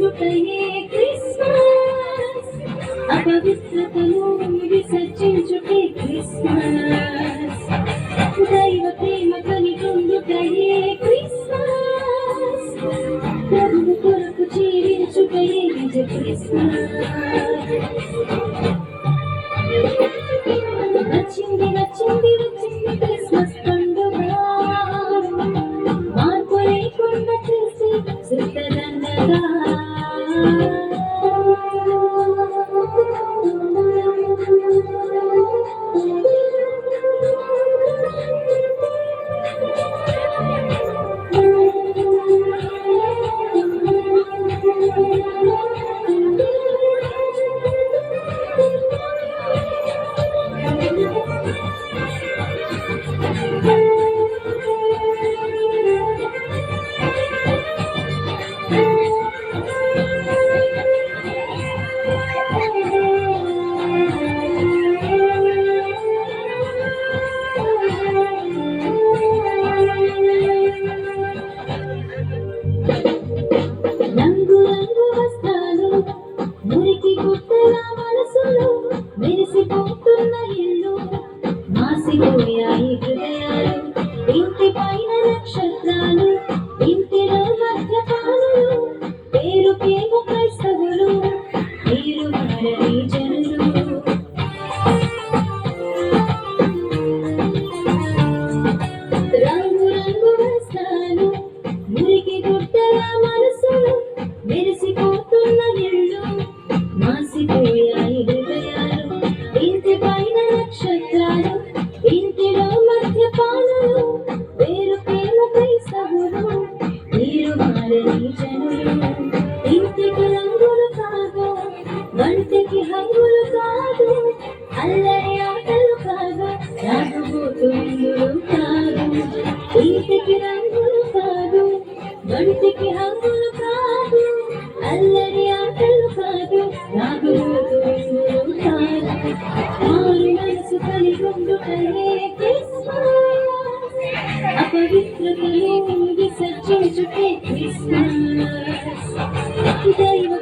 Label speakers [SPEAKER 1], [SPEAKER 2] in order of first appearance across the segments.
[SPEAKER 1] అందుకయే Christmas అపవిత్రతను విసర్జించుటే Christmas దైవ ప్రేమ కనిగొందుకయే Christmas ప్రభువు కొరకు జీవించుకయే నిజ క్రిస్మస్ Thank you. మురిసిపోయాయి హృదయాలు ఇంటి పైన నక్షత్రాలు ఇంటిలో మనసుకి హంగులు కాదు అల్లరి ఆటలు కాదు నాకు మారు మనసు కలిగొండు అపవిత్రతలు ముగిసే క్రిస్మస్ దైవ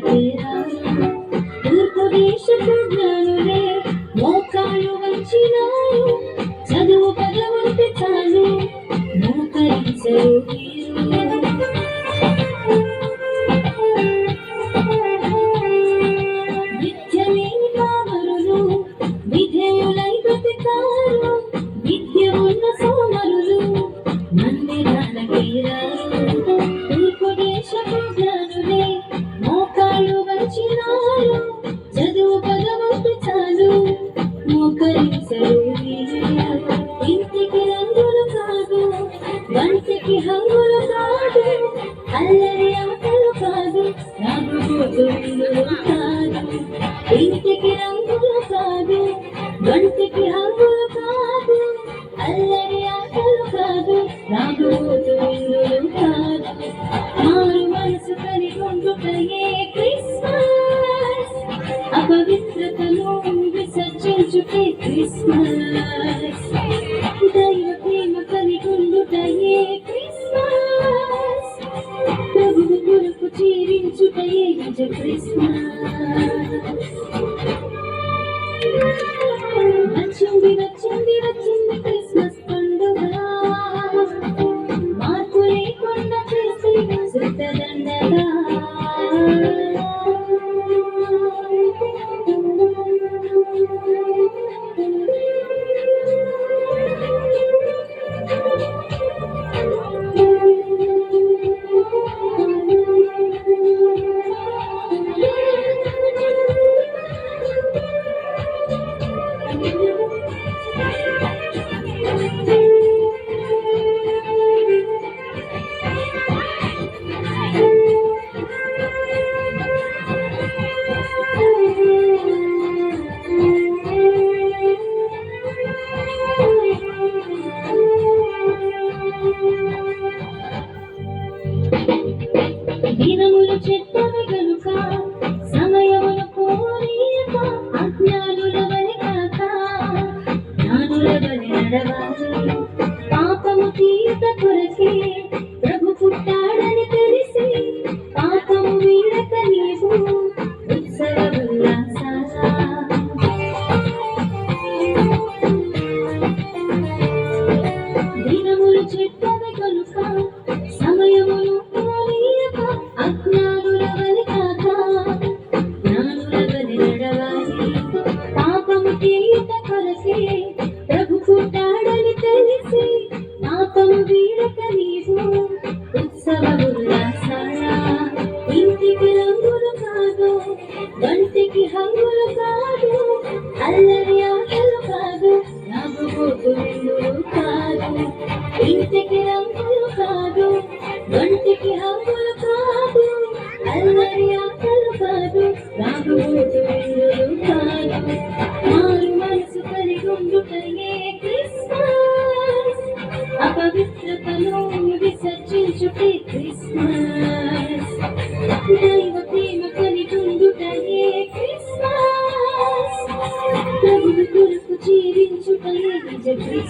[SPEAKER 1] tera ఇంటికి రంగులు కాదు గంటికి హంగులు కాదు అల్లరి ఆటలు కాదు రాబోతు ఇందులు కాదు. మారు మనసు కలిగొండుటయే క్రిస్మస్ అపవిత్రతను విసర్జించుటే క్రిస్మస్. దినములు చెడ్డవి గనుక আল্লাহ కొరకు జీవించుటయే